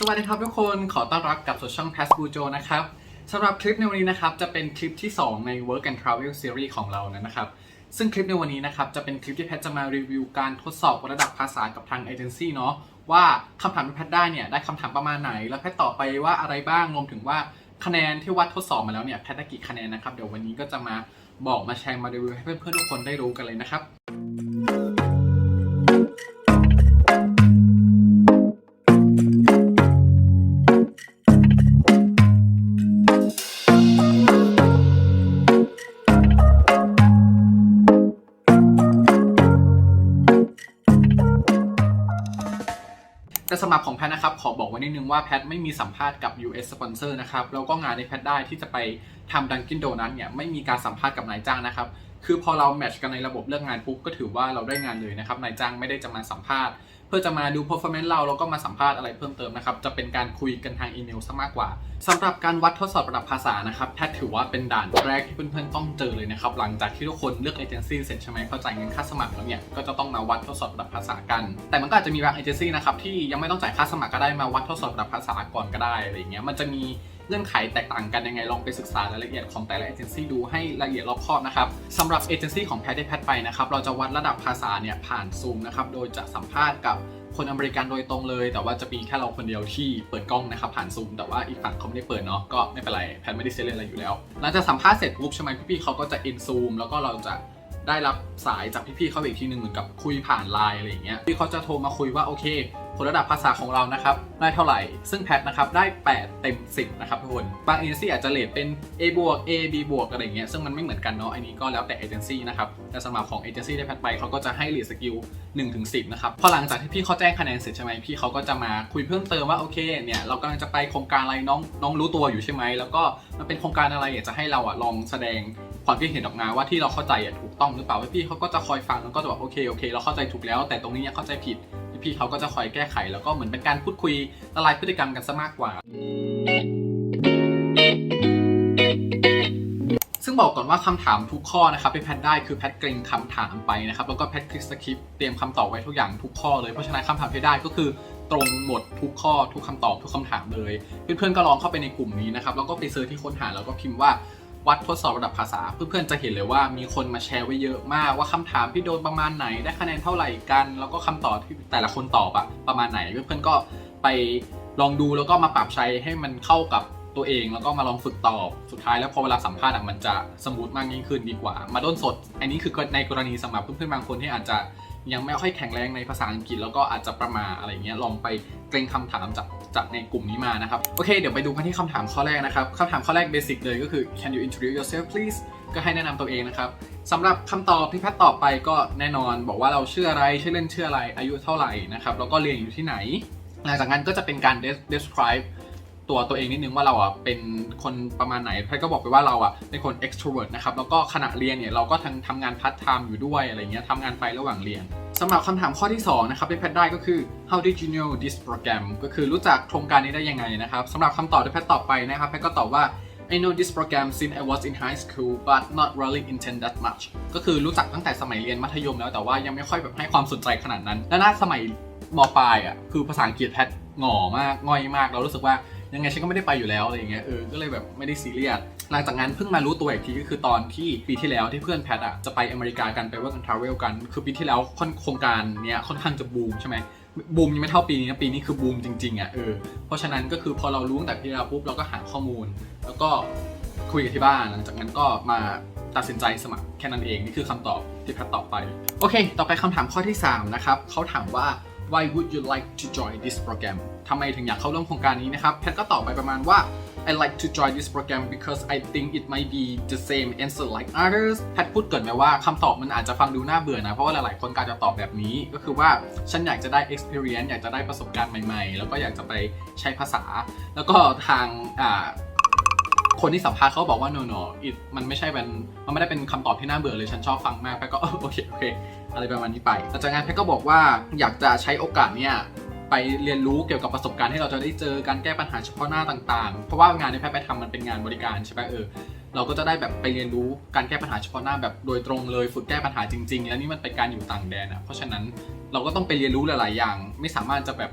สวัสดีครับทุกคนขอต้อนรับกลับสู่ช่อง Pass b u j o นะครับสำหรับคลิปในวันนี้นะครับ จะเป็นคลิปที่ 2 ใน Work and Travel Series ของเรานะครับ ซึ่งคลิปในวันนี้นะครับ จะเป็นคลิปที่แพทจะมารีวิวการทดสอบระดับภาษากับทางเอเจนซี่เนาะว่าคำถามที่แพทได้เนี่ย ได้คำถามประมาณไหน แล้วแพทตอบไปว่าอะไรบ้างรวมถึงว่าคะแนนที่วัดทดสอบมาแล้วเนี่ยแพทได้กี่คะแนนนะครับเดี๋ยววันนี้ก็จะมาบอกมาแชร์มารีวิวให้เพื่อนๆทุกคนได้รู้กันเลยนะครับ สำหรับของแพทนะครับขอบอกไว้นิดนึงว่าแพทไม่มีสัมภาษณ์กับ US sponsor นะครับแล้วก็งานในแพทได้ที่จะไปทำดังกินโดนัทเนี่ยไม่มีการสัมภาษณ์กับนายจ้างนะครับคือพอเราแมทช์กันในระบบเลือกงานปุ๊บก็ถือว่าเราได้งานเลยนะครับนายจ้างไม่ได้จะมาสัมภาษณ์ เพื่อจะมาดู performance เราแล้วก็มาสัมภาษณ์อะไรเพิ่มเติมนะครับ จะเป็นการคุยกันทางอีเมลซะมากกว่าสำหรับการวัดทดสอบระดับภาษานะครับแพทถือว่าเป็นด่านแรกที่เพื่อนๆต้องเจอเลยนะครับ หลังจากที่ทุกคนเลือกเอเจนซี่เสร็จใช่ไหมเข้าใจเงินค่าสมัครแล้วเนี่ยก็จะต้องมาวัดทดสอบระดับภาษากัน แต่มันก็อาจจะมีบางเอเจนซี่นะครับที่ยังไม่ต้องจ่ายค่าสมัครก็ได้มาวัดทดสอบระดับภาษาก่อนก็ได้อะไรเงี้ยมันจะมี เงื่อนไขแตกต่างกันยังไงลองไปศึกษารายละเอียดของแต่ละเอเจนซี่ดูให้ละเอียดรอบคอบนะครับสำหรับเอเจนซี่ของแพทได้แพทไปนะครับเราจะวัดระดับภาษาเนี่ยผ่านซูมนะครับโดยจะสัมภาษณ์กับคนอเมริกันโดยตรงเลย แต่ว่าจะมีแค่เราคนเดียวที่เปิดกล้องนะครับผ่านซูมแต่ว่าอีกฝั่งเขาไม่ได้เปิดเนาะก็ไม่เป็นไรแพทไม่ได้เซเลนอะไรอยู่แล้วหลังจากสัมภาษณ์เสร็จปุ๊บใช่ไหมพี่ๆเขาก็จะอินซูมแล้วก็เราจะ ได้รับสายจากพี่ๆเขาอีกทีหนึ่งเหมือนกับคุยผ่านไลน์อะไรอย่างเงี้ยพี่เขาจะโทรมาคุยว่าโอเคผลระดับภาษาของเรานะครับได้เท่าไหร่ ซึ่งแพทนะครับได้ 8 เต็ม 10 นะครับทุกคน บางเอเจนซี่อาจจะเลทเป็น A บวก A B บวกอะไรอย่างเงี้ยซึ่งมันไม่เหมือนกันเนาะอันนี้ก็แล้วแต่เอเจนซี่นะครับแต่สำหรับของเอเจนซี่ได้แพทไปเขาก็จะให้เลทสกิล1ถึง10 นะครับ พอหลังจากที่พี่เขาแจ้งคะแนนเสร็จใช่ไหมพี่เขาก็จะมาคุยเพิ่มเติมว่าโอเคเนี่ยเรากำลังจะไปโครงการอะไรน้องน้องรู้ตัวอยู่ใช่ไหมแล้วก็มันเป็นโครงการอะไรอยากจะให้เราอะลองแสดง ความคิดเห็นออกมาว่าที่เราเข้าใจถูกต้องหรือเปล่าพี่เขาก็จะคอยฟังแล้วก็จะบอกโอเคโอเค เราเข้าใจถูกแล้ว แต่ตรงนี้ยังเข้าใจผิดพี่เขาก็จะคอยแก้ไข แล้วก็เหมือนเป็นการพูดคุยละลายพฤติกรรมกันซะมากกว่า ซึ่งบอกก่อนว่าคำถามทุกข้อนะครับที่แพทได้คือแพทเกรงคำถามไปนะครับแล้วก็แพทคลิกสคริปเตรียมคำตอบไว้ทุกอย่างทุกข้อเลยเพราะฉะนั้นคำถามที่ได้ก็คือตรงหมดทุกข้อทุกคำตอบทุกคำถามเลย เพื่อนๆก็ลองเข้าไปในกลุ่มนี้นะครับแล้วก็ไปเซิร์ชที่ค้นหาแล้วก็พิมพ์ว่า วัดทดสอบระดับภาษา เพื่อนๆจะเห็นเลยว่ามีคนมาแชร์ไว้เยอะมากว่าคำถามที่โดนประมาณไหนได้คะแนนเท่าไหร่กัน แล้วก็คำตอบที่แต่ละคนตอบอะประมาณไหน เพื่อนๆก็ไปลองดูแล้วก็มาปรับใช้ให้มันเข้ากับตัวเองแล้วก็มาลองฝึกตอบ สุดท้ายแล้วพอเวลาสัมภาษณ์มันจะสมูทมากยิ่งขึ้นดีกว่า มาด้นสด อันนี้คือในกรณีสำหรับเพื่อนๆบางคนที่อาจจะ ยังไม่ค่อยแข็งแรงในภาษาอังกฤษแล้วก็อาจจะประมาอะไรเงี้ยลองไปเกรงคำถามจากจากในกลุ่มนี้มานะครับโอเคเดี๋ยวไปดูกันที่คำถามข้อแรกนะครับคำถามข้อแรกเบสิกเลยก็คือ can you introduce yourself please ก็ให้แนะนำตัวเองนะครับสำหรับคำตอบที่แพทย์ตอบไปก็แน่นอนบอกว่าเราชื่ออะไรชื่อเล่นชื่ออะไรอายุเท่าไหร่นะครับแล้วก็เรียนอยู่ที่ไหน หลังจากนั้นก็จะเป็นการ describe ตัวตัวเองนิดนึงว่าเราอะเป็นคนประมาณไหนแพทก็บอกไปว่าเราอะเป็นคน extrovert นะครับแล้วก็ขณะเรียนเนี่ยเราก็ทั้งทำงานพาร์ทไทม์อยู่ด้วยอะไรเงี้ยทำงานไประหว่างเรียนสำหรับคำถามข้อที่สองนะครับที่แพทได้ก็คือ how did you know this program ก็คือรู้จักโครงการนี้ได้ยังไงนะครับสำหรับคำตอบที่แพทตอบไปนะครับแพทก็ตอบว่า I know this program since I was in high school but not really intend that much ก็คือรู้จักตั้งแต่สมัยเรียนมัธยมแล้วแต่ว่ายังไม่ค่อยแบบให้ความสนใจขนาดนั้น และน่าสมัยมปลายอะคือภาษาอังกฤษแพทหง่อมากง่อยมากเรารู้สึกว่า ยังไงฉันก็ไม่ได้ไปอยู่แล้วอะไรอย่างเงี้ยเออก็เลยแบบไม่ได้ซีเรียสหลังจากนั้นเพิ่งมารู้ตัวอีกทีก็คือตอนที่ปีที่แล้วที่เพื่อนแพทอะจะไปอเมริกากันไปว่ากันทราเวลกัน คือปีที่แล้วค่อนโครงการเนี้ยค่อนข้างจะบูมใช่ไหมบูมยังไม่เท่าปีนี้นะปีนี้คือบูมจริงๆอะเออเพราะฉะนั้นก็คือพอเรารู้ตั้งแต่ปีที่แล้วปุ๊บเราก็หาข้อมูล แล้วก็คุยกับที่บ้านหลังจากนั้นก็มาตัดสินใจสมัครแค่นั้นเอง นี่คือคำตอบที่แพทตอบไป โอเค ต่อไปคำถามข้อที่ 3 นะครับเขาถามว่า why would you like to join this program ทำไมถึงอยากเข้าร่วมโครงการนี้นะครับ แพทก็ตอบไปประมาณว่า I like to join this program because I think it might be the same answer like others แพทพูดเกินไปว่าคำตอบมันอาจจะฟังดูน่าเบื่อนะ เพราะว่าหลายๆ คนกาจจะตอบแบบนี้ ก็คือว่าฉันอยากจะได้ experience อยากจะได้ประสบการณ์ใหม่ๆ แล้วก็อยากจะไปใช้ภาษา แล้วก็ทางคนที่สัมภาษณ์เขาบอกว่า no no it มันไม่ใช่เป็นมันไม่ได้เป็นคำตอบที่น่าเบื่อเลย ฉันชอบฟังมากแพทก็โอเคโอเค อะไรประมาณนี้ไปหลังจากนั้นแพทย์ก็บอกว่าอยากจะใช้โอกาสเนี่ยไปเรียนรู้เกี่ยวกับประสบการณ์ที่เราจะได้เจอการแก้ปัญหาเฉพาะหน้าต่างๆ เพราะว่างานที่แพทย์ไปทำมันเป็นงานบริการใช่ไหมเออ เราก็จะได้แบบไปเรียนรู้การแก้ปัญหาเฉพาะหน้าแบบโดยตรงเลยฝึกแก้ปัญหาจริง ๆ แล้วนี่มันเป็นการอยู่ต่างแดนอะ เพราะฉะนั้นเราก็ต้องไปเรียนรู้หลายๆอย่าง ไม่สามารถจะแบบ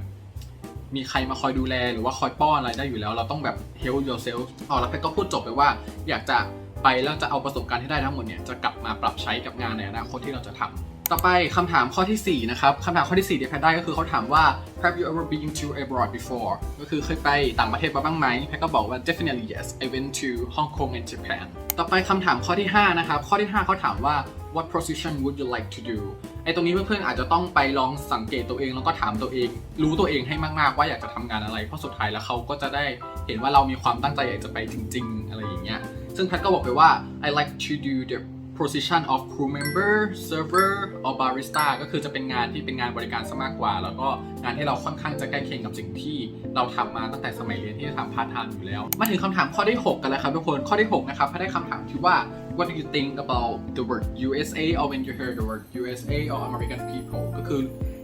มีใครมาคอยดูแลหรือว่าคอยป้อนอะไรได้อยู่แล้ว เราต้องแบบ help yourself อ๋อแล้วแพทก็พูดจบไปว่า อยากจะไปแล้วจะเอาประสบการณ์ที่ได้ทั้งหมดเนี่ยจะกลับมาปรับใช้กับงานในอนาคตที่เราจะทำ ต่อไปคำถามข้อทีสี่ 4 นะครับคำถามข้อที่4ที่แพทได้ก็คือเขาถามว่า have you ever been to abroad before ก็คือเคยไปต่างประเทศมาบ้างไหมแพทก็บอกว่า definitely yes I went to Hong Kong and Japan ต่อไปคำถามข้อที่ 5 นะครับ ข้อที่ 5เขาถามว่า what position would you like to do ไอ้ตรงนี้เพื่อนๆอาจจะต้องไปลองสังเกตตัวเองแล้วก็ถามตัวเอง รู้ตัวเองให้มากๆว่าอยากจะทำงานอะไร เพราะสุดท้ายแล้วเขาก็จะได้เห็นว่าเรามีความตั้งใจอยากจะไปจริง ๆ อะไรอย่างเงี้ยซึ่งแพทก็บอกไปว่า I like to do the position of crew member server or barista ก็คือจะเป็นงานที่เป็นงานบริการซะมากกว่า แล้วก็งานที่เราค่อนข้างจะใกล้เคียงกับสิ่งที่เราทำมาตั้งแต่สมัยเรียนที่ทำพาร์ทไทม์อยู่แล้ว มาถึงคำถามข้อที่ 6 กันแล้วครับทุกคนข้อที่ 6 นะครับแพทได้คำถามที่ว่า what do you think about the word USA or when you hear the word USA or American people ก็คือ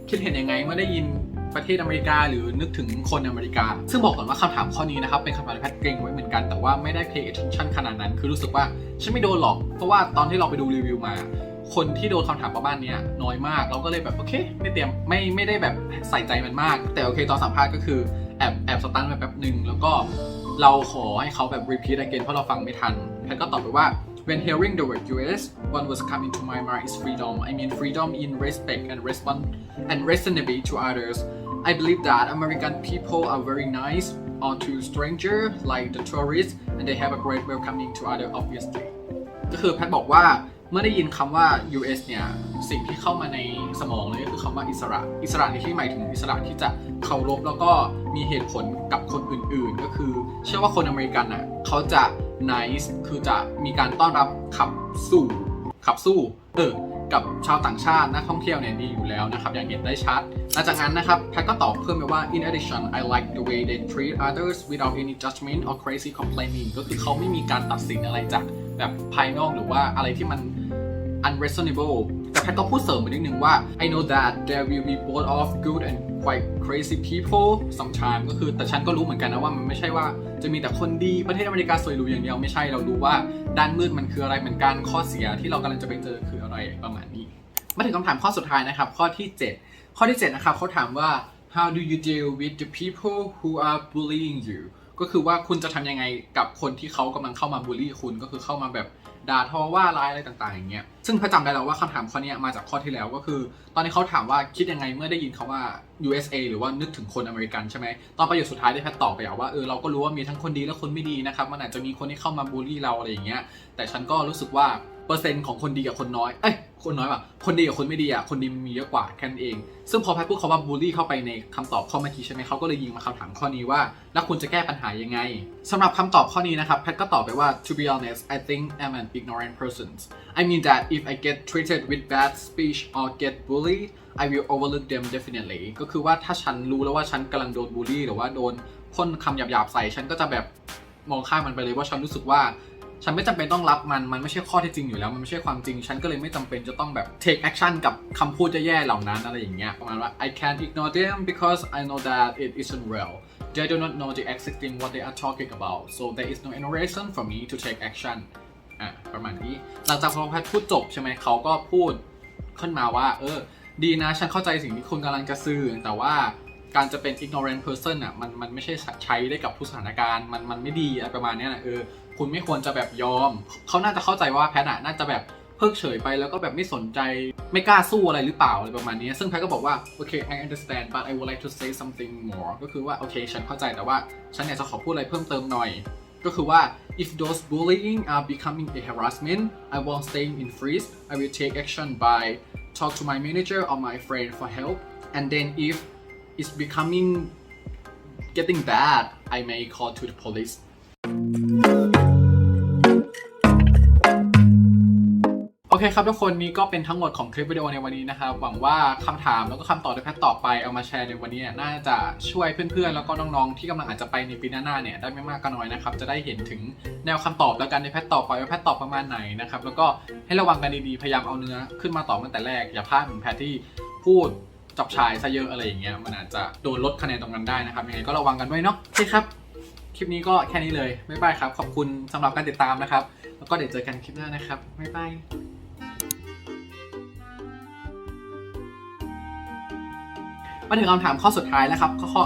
คิดเห็นยังไงเมื่อได้ยิน ประเทศอเมริกา หรือนึกถึงคนอเมริกา ซึ่งบอกก่อนว่าคำถามข้อนี้นะครับ เป็นคำถามที่แพทเกรงไว้เหมือนกัน แต่ว่าไม่ได้ pay attention ขนาดนั้น คือรู้สึกว่าฉันไม่โดนหรอก เพราะว่าตอนที่เราไปดูรีวิวมา คนที่โดนคำถามประมาณเนี้ยน้อยมาก เราก็เลยแบบโอเคไม่เตรียมไม่ไม่ได้แบบใส่ใจมันมาก แต่โอเคตอนสัมภาษณ์ก็คือแอบแอบสตันไปแป๊บหนึ่งแล้วก็เราขอให้เขาแบบ repeat again เพราะเราฟังไม่ทันแพทก็ตอบไปว่า When hearing the word US, what was coming to my mind is freedom. I mean freedom in respect and respond and responsibility to others. I believe that American people are very nice or to stranger like the tourists and they have a great welcoming to other obviously. ก็คือแพทบอกว่าเมื่อได้ยินคำว่า US เนี่ยสิ่งที่เข้ามาในสมองเลยก็คือคำว่าอิสระ อิสระในที่หมายถึงอิสระที่จะเคารพแล้วก็มีเหตุผลกับคนอื่นๆ ก็คือ เชื่อว่าคนอเมริกันอะเขาจะ nice คือจะมีการต้อนรับขับสู่ขับสู้เออ กับชาวต่างชาตินักท่องเที่ยวเนี่ยดีอยู่แล้วนะครับอย่างเห็นได้ชัดหลังจากนั้นนะครับแพทก็ตอบเพิ่มไปว่า in addition I like the way they treat others without any judgment or crazy complaining ก็คือเขาไม่มีการตัดสินอะไรจากแบบภายนอกหรือว่าอะไรที่มัน unreasonable แต่แพทก็พูดเสริมไปนิดนึงว่า I know that there will be both of good and quite crazy people sometimes ก็คือแต่ฉันก็รู้เหมือนกันนะว่ามันไม่ใช่ว่าจะมีแต่คนดีประเทศอเมริกาสวยหรูอย่างเดียวไม่ใช่เรารู้ว่าด้านมืดมันคืออะไรเหมือนกันข้อเสียที่เรากำลังจะไปเจอคืออะไรประมาณนี้ มาถึงคำถามข้อสุดท้ายนะครับ ข้อที่ 7 ข้อที่ 7 นะครับเขาถามว่า how do you deal with the people who are bullying you ก็คือว่าคุณจะทำยังไงกับคนที่เขากำลังเข้ามาบูลลี่คุณก็คือเข้ามาแบบ ด่าทอว่าร้ายอะไรต่างๆอย่างเงี้ยซึ่งพระจำได้แล้วว่าคำถามข้อนี้มาจากข้อที่แล้วก็คือ ตอนนี้เขาถามว่าคิดยังไงเมื่อได้ยินคาว่า USA หรือว่านึกถึงคนอเมริกันใช่ไหมตอนประโยคสุดท้ายได้แพทตอบไปว่าเออเราก็รู้ว่ามีทั้งคนดีและคนไม่ดีนะครับมันอาจจะมีคนที่เข้ามาบูลลี่เราอะไรอย่างเงี้ยแต่ฉันก็รู้สึกว่า เปอร์เซ็นต์ของคนดีกับคนน้อย เอ้ย คนน้อยว่ะ คนดีกับคนไม่ดีอะคนดีมันมีเยอะกว่าแค่นั้นเอง ซึ่งพอแพทพูดคาว่าบูลลี่เข้าไปในคำตอบข้อเมื่อกี้ใช่ไหมเขาก็เลยยิงมาคำถามข้อนี้ว่า แล้วคุณจะแก้ปัญหายังไงสำหรับคำตอบข้อนี้นะครับ แพทก็ตอบไปว่า to be honest I think I'm an ignorant person I mean that if I get treated with bad speech or get bullied I will overlook them definitely ก็คือว่าถ้าฉันรู้แล้วว่าฉันกำลังโดนบูลลี่หรือว่าโดนพ่นคำหยาบๆใส่ ฉันก็จะแบบมองข้ามมันไปเลยว่าฉันรู้สึกว่า ฉันไม่จำเป็นต้องรับมัน มันไม่ใช่ข้อท็จจริงอยู่แล้ว มันไม่ใช่ความจริง ฉันก็เลยไม่จำเป็นจะต้องแบบ take action กับคำพูดแย่ๆเหล่านั้นอะไรอย่างเงี้ยประมาณว่า I can't ignore them because I know that it isn't real they do not know the exact thing what they are talking about so there is no any reason for me to take action อะประมาณนี้ หลังจากพอแพทย์พูดจบใช่ไหมเขาก็พูดขึ้นมาว่า เออ ดีนะ ฉันเข้าใจสิ่งที่คุณกำลังจะสื่อ แต่ว่าการจะเป็น ignorant person อะ มัน มันไม่ใช่ใช้ได้กับทุกสถานการณ์ มัน มันไม่ดีอะไรประมาณเนี้ยนะเออ คุณไม่ควรจะแบบยอม เขาน่าจะเข้าใจว่าแพทอะน่าจะแบบเพิกเฉยไปแล้วก็แบบไม่สนใจไม่กล้าสู้อะไรหรือเปล่าอะไรประมาณนี้ ซึ่งแพทก็บอกว่า โอเค I understand but I would like to say something more ก็คือว่า โอเค ฉันเข้าใจแต่ว่า ฉันอยากจะขอพูดอะไรเพิ่มเติมหน่อย ก็คือว่า if those bullying are becoming a harassment I won't stay in freeze I will take action by talk to my manager or my friend for help and then if it's becoming getting bad I may call to the police เคครับทุกคนนี้ก็เป็นทั้งหมดของคลิปวิดีโอในวันนี้นะครับหวังว่าคำถามแล้วก็คำตอบที่แพทย์ตอบไปเอามาแชร์ในวันนี้น่าจะช่วยเพื่อนๆ แล้วก็น้องๆ ที่กำลังอาจจะไปในปีหน้าๆเนี่ยได้ไม่มากก็น้อยนะครับจะได้เห็นถึงแนวคำตอบแล้วกันในแพทย์ตอบไปว่าแพทย์ตอบประมาณไหนนะครับแล้วก็ให้ระวังกันดีๆพยายามเอาเนื้อขึ้นมาตอบตั้งแต่แรกอย่าพลาดเหมือนแพทย์ที่พูดจับชายซะเยอะอะไรอย่างเงี้ยมันอาจจะโดนลดคะแนนตรงนั้นได้นะครับยังไงก็ระวังกันด้วยเนาะโอเคครับ คลิปนี้ก็แค่นี้เลยบ๊ายบายครับ ขอบคุณสำหรับการติดตามนะครับ แล้วก็เดี๋ยวเจอกันคลิปหน้านะครับบ๊ายบาย มาถึงคำถามข้อสุดท้ายแล้วครับข้อข้อ